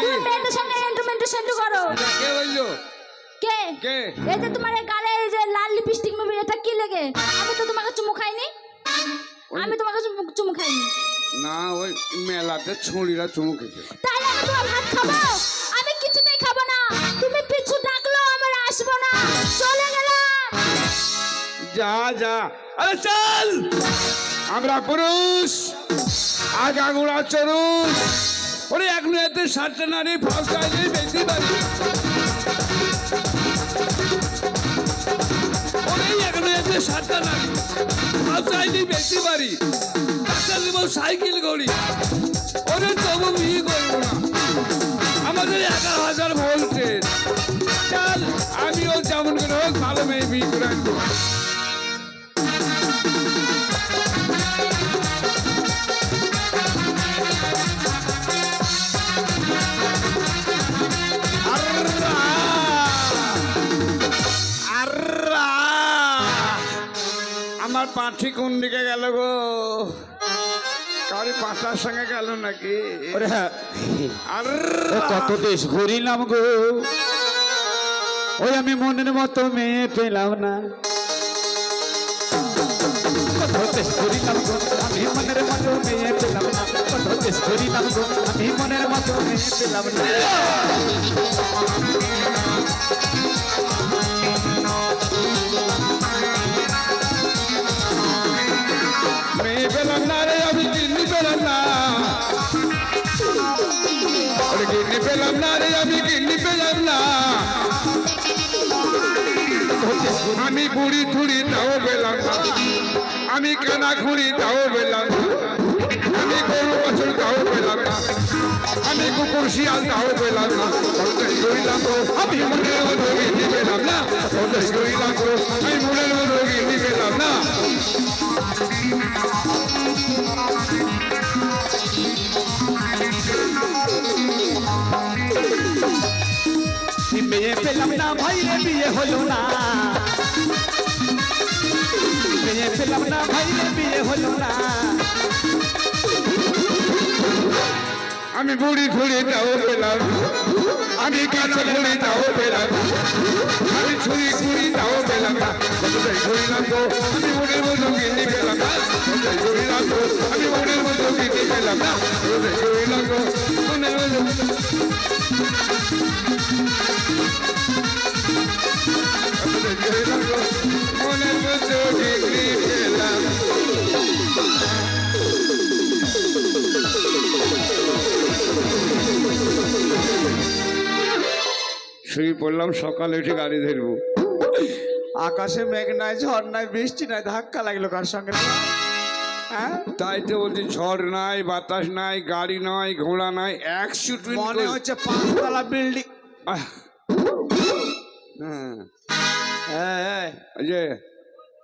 তুমি মেয়েদের সঙ্গে এন্টুমেন্টু সেন্টু করো। কে কে? কে? এই যে তোমার এই গালে এই যে লাল লিপস্টিক মুভি এটা কি লেগে? আমি তো তোমাকে চুমু খাইনি। আমি তোমাকে চুমু চুমু খাইনি। না ওই মেলাতে ছুঁড়িরা চুমু খেতে। তাহলে আমি তোমার ভাত খাব? আমি কিছুতেই খাব না। তুমি পিছু ডাকলো আমার আসব না। চলে গেলাম যা যা। আরে চল! আমরা পুরুষ। আগাগোড়া চরুষ। ওরে এক মেয়েতে সাতটা নারী ফলকায় দিয়ে বেশি বাড়ি। এক সাতটা বেশি সাইকেল করি ওরে বিয়ে আমাদের হাজার আমিও যেমন করে হোক ভালো মেয়ে বিয়ে করে পাঠি কোন দিকে গেল গো? কারি পাঁচটার সঙ্গে গেল নাকি? হ্যাঁ! কত দেশ ঘুরিলাম গো। ওই আমি মনের মতো মেয়ে পেলাম না। আমি মনের মতো মেয়ে পেলাম না। কত দেশ ঘুরিলাম গো। আমি মনের মতো মেয়ে পেলাম না। বুড়ি থুড়ি তাও পেলাম আমি কানা খুঁড়ি তাও পেলাম আমি গরু বছর তাও পেলাম না আমি কুকুর শিয়াল তাও পেলাম না সন্দেশ করিলাম তো আমি মনের মতো গিন্নি পেলাম না। সন্দেশ করিলাম তো আমি মনের মতো গিন্নি পেলাম না। মেয়ে পেলাম না ভাই বিয়ে হলো না। মেয়ে পেলাম না ভাই রে বিয়ে হলো না আমি বুড়ি ধুড়ি তাও পেলাম। আমি কাঁচা বুড়ি তাও পেলাম। আমি ছুরি ছুরি তাও পেলাম না কতটাই ঘুরিলাম তো আমি মনের মতো গিন্নি পেলাম না কতটাই আমি মনের মতো গিন্নি পেলাম না কতটাই ঘুরিলাম মতো শুয়ে পড়লাম সকালে উঠে গাড়ি ধরবো। আকাশে মেঘ নাই ঝড় নাই বৃষ্টি নাই ধাক্কা লাগল কার সঙ্গে? হ্যাঁ? তাই তো বলছি ঝড় নাই বাতাস নাই গাড়ি নয় ঘোড়া নাই এক শুট মনে হচ্ছে পাঁচতলা বিল্ডিং। হ্যাঁ যে।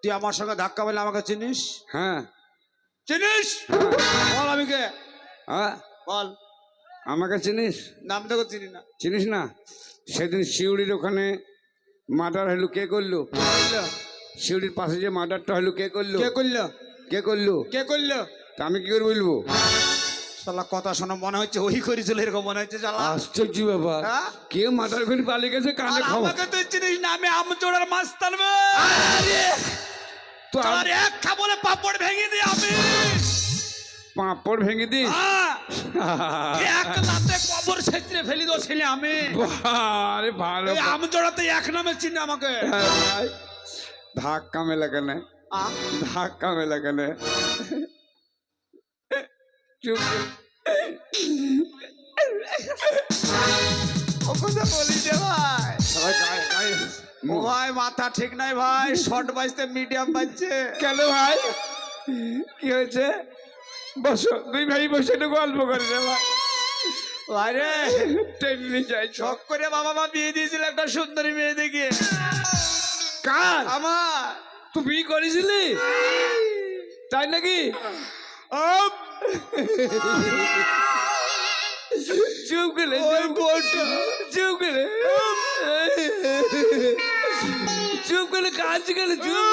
তুই আমার সঙ্গে ধাক্কা বলে আমাকে চিনিস? হ্যাঁ। চিনিস? বল আমি কে? হ্যাঁ। বল। আমাকে চিনিস? নাম দেখো চিনি না। চিনিস না? সেদিন শিউড়ির ওখানে মার্ডার হলো কে করল? শিউড়ির পাশে যে মার্ডারটা হলো কে করল? কে করল? কে করল? কে করল? তা আমি কি করে বলব? শালা কথা শোনা মনে হচ্ছে ওই করেছিল এরকম মনে হচ্ছে শালা। আশ্চর্য ব্যাপার। হ্যাঁ? কে মার্ডার করে পালিয়ে গেছে কানে খবর আমাকে তুই চিনিস না আমি আমচোড়ার মাছ তালবে তো আর এক খাবলে পাপড় ভেঙে আমি পাঁপড় ভেঙে দিস। হ্যাঁ, এক লাতে কবর ছেত্রে ফেলি দো ছেলে আমি। আরে ভালো এই আমজোড়াতে এক নামে চিনি আমাকে। হ্যাঁ। ধাক্কা মেলা কেন? ধাক্কা মেলা কেন চুপ। ও কথা বলিস রে ভাই। সবাই গায়ে গায়ে। ভাই মাথা ঠিক নাই ভাই শর্ট বাজতে মিডিয়াম বাজছে। কেন ভাই? কি হয়েছে? বসো দুই ভাই বসে একটু গল্প করে রে ভাই। ভাই রে যাই শখ করে বাবা মা বিয়ে দিয়েছিল একটা সুন্দরী মেয়ে দেখে। কার? আমার। তুই বিয়ে করেছিলি? তাই নাকি! চুপ করে চুপ। করে চুপ করে কাজ করে চুপ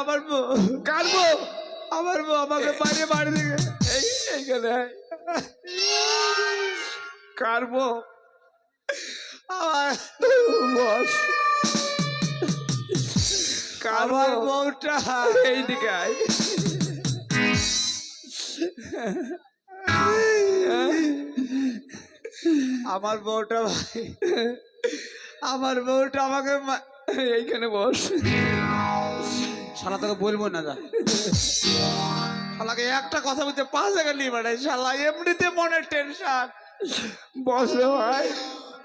আমার বউ। কাটবো আমার বউ আমাকে বাইরে বাড়ি থেকে এই এইখানে আয়। কারবো আমার বস। আমার বউটা। এইদিকে আয়। আমার বউটা ভাই। আমার বউটা আমাকে এইখানে বস। শালা তোকে বলব না, যা। শালাকে একটা কথা বলতে পাঁচ জায়গা নিয়ে বেড়াই শালা, এমনিতে মনের টেনশন বসে ভাই।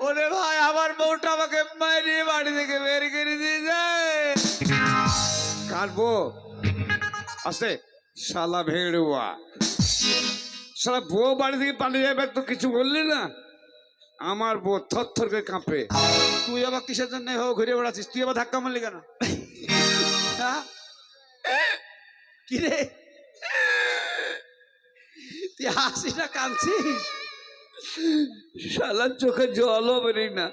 ওরে ভাই, আমার বউটা আমাকে মারিয়ে বাড়ি থেকে বের করে দিয়ে যায় কার কাটবো আস্তে শালা ভেড়ুয়া। শালা বউ বাড়ি থেকে পালিয়ে যাবে, তো কিছু বললি না? আমার বউ থর থর করে কাঁপে। তুই আবার কিসের জন্য হো ঘুরে বেড়াচ্ছিস? তুই আবার ধাক্কা মারলি কেন? হ্যাঁ? কি রে তুই হাসিস না কাঁদছিস? শালার চোখে জলও বেরোই না।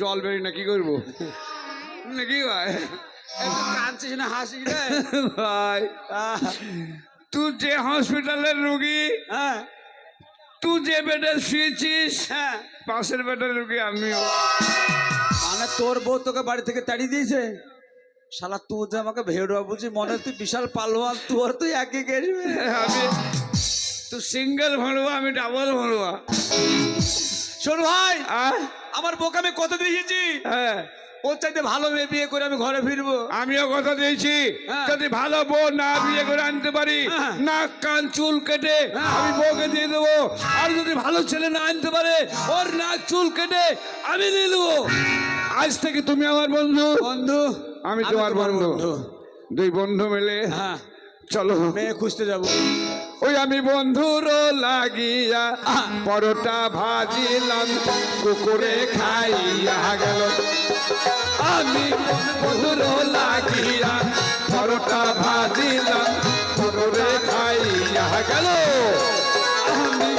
জল বেরি না কি করব? নাকি ভাই? কাঁদছিস না হাসিস রে? ভাই তুই যে হসপিটালের রুগী হ্যাঁ। তুই যে বেডে শুয়েছিস হ্যাঁ। পাশের বেডের রুগী আমিও। মানে তোর বউ তোকে বাড়ি থেকে তাড়িয়ে দিয়েছে? শালা তুই যে আমাকে ভেড়ুয়া বুঝি মনে হয় তুই বিশাল পালোয়ান তোর তুই একই গেছবে আমি তুই সিঙ্গেল ভরুয়া আমি ডাবল ভরুয়া শোন ভাই আমার বোকে আমি কত দিয়েছি? হ্যাঁ। ওর চাইতে ভালো মেয়ে বিয়ে করে আমি ঘরে ফিরবো। আমিও কথা দিয়েছি? হ্যাঁ। যদি ভালো বউ না বিয়ে করে আনতে পারি হ্যাঁ। নাক কান চুল কেটে হ্যাঁ। আমি বউকে দিয়ে দেবো। আর যদি ভালো ছেলে না আনতে পারে ওর নাক চুল কেটে আমি দিয়ে দেবো। আজ থেকে তুমি আমার বন্ধু। বন্ধু আমি তোমার বন্ধু। দুই বন্ধু মিলে। হ্যাঁ। চলো। মেয়ে খুঁজতে যাব। ওই আমি বন্ধুর লাগিয়া পরোটা ভাজিলাম কুকুরে খাইয়া গেল। আমি বন্ধুর লাগিয়া পরোটা ভাজিলাম কুকুরে খাইয়া গেল। আমি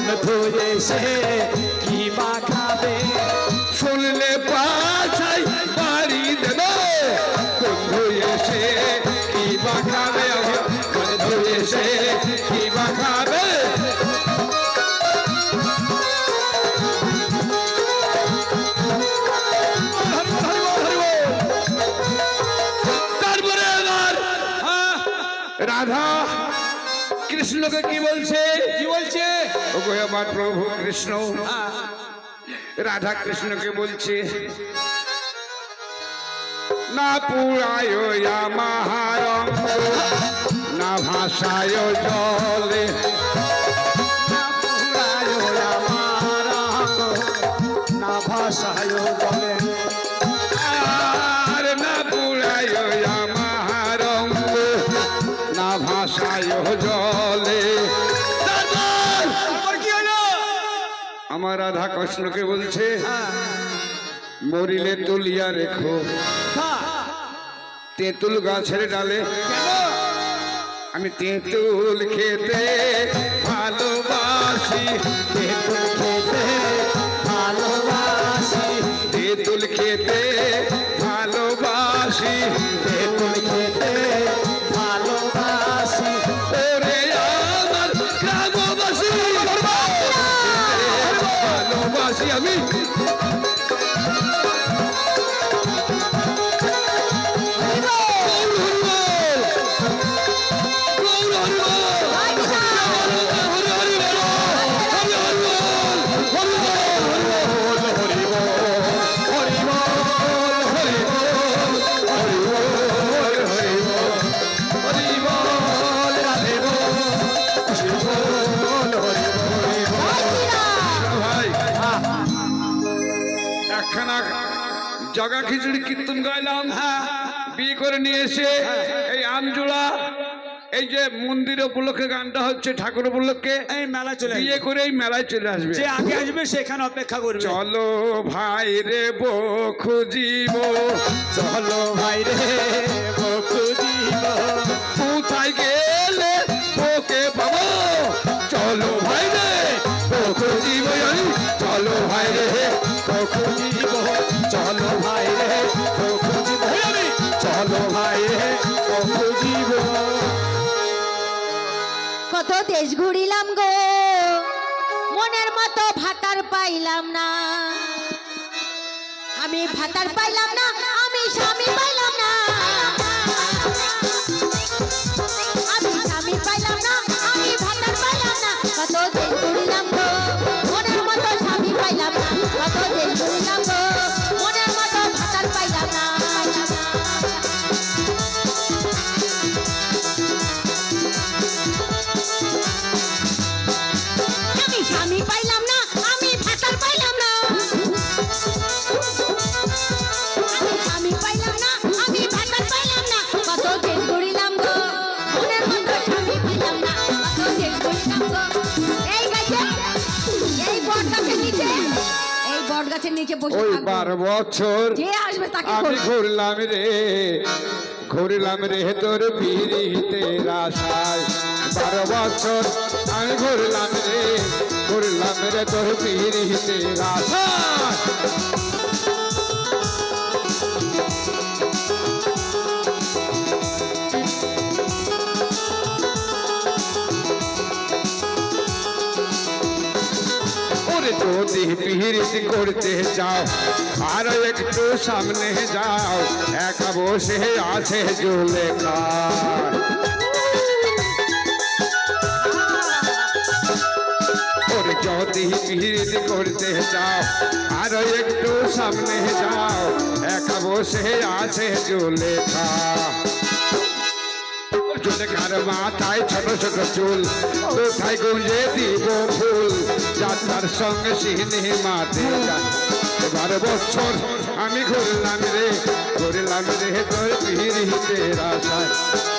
বন্ধু এসে কি বা খাবে? শুনলে পাছাই বাড়ি দেবে। কি কি রাধা, কৃষ্ণকে কি বলছে? কি বলছে? ওগো আমার প্রভু কৃষ্ণ। রাধা কৃষ্ণকে বলছে না পুরায় আমার না ভাষায় জলে না ভাষায় না আর রাধা কৃষ্ণকে বলছে, মরিলে তুলিয়া রেখো। তেঁতুল গাছের ডালে আমি তেঁতুল খেতে ভালোবাসি, তেঁতুল খেতে ভালোবাসি, তেঁতুল খেতে ভালোবাসি। আমি জগা খিচুড়ি কীর্তন গাইলাম। বিয়ে করে নিয়ে এসে এই হাত জোড়া এই যে মন্দির উপলক্ষে গানটা হচ্ছে ঠাকুর উপলক্ষে এই মেলা চলে বিয়ে করে এই মেলায় চলে আসবে। যে আগে আসবে সেখানে অপেক্ষা করবে। চলো ভাই রে বো খুঁজিব চলো ভাই রে বকুদিব কোথায় গেলে ওকে পাবো? চলো দেশ ঘুরিলাম গো। মনের মতো ভাতার পাইলাম না। আমি ভাতার পাইলাম না, আমি স্বামী পাইলাম না। গাছের নিচে বসে ওই বারো বছর যে আসবে তাকে আমি ঘুরলাম রে ঘুরলাম রে তোর পিড়িতে রাশায় বারো বছর আমি ঘুরলাম রে ঘুরলাম রে তোর পিড়িতে রাশায় যদি পিহিরিত করতে যাও আর একটু সামনে যাও একা বসে আছে জুলেখা ওরে যদি পিহিরিত করতে যাও আর একটু সামনে যাও একা বসে আছে জুলেখা জুলেখার মাথায় ছোট ছোট চুল কোথায় গুঁজে দিব ফুল যাত্রার সঙ্গে সিনেমাতে এবার বছর আমি ঘুরলাম রে ঘুরলাম রে তোর পিড়িতে রাশায়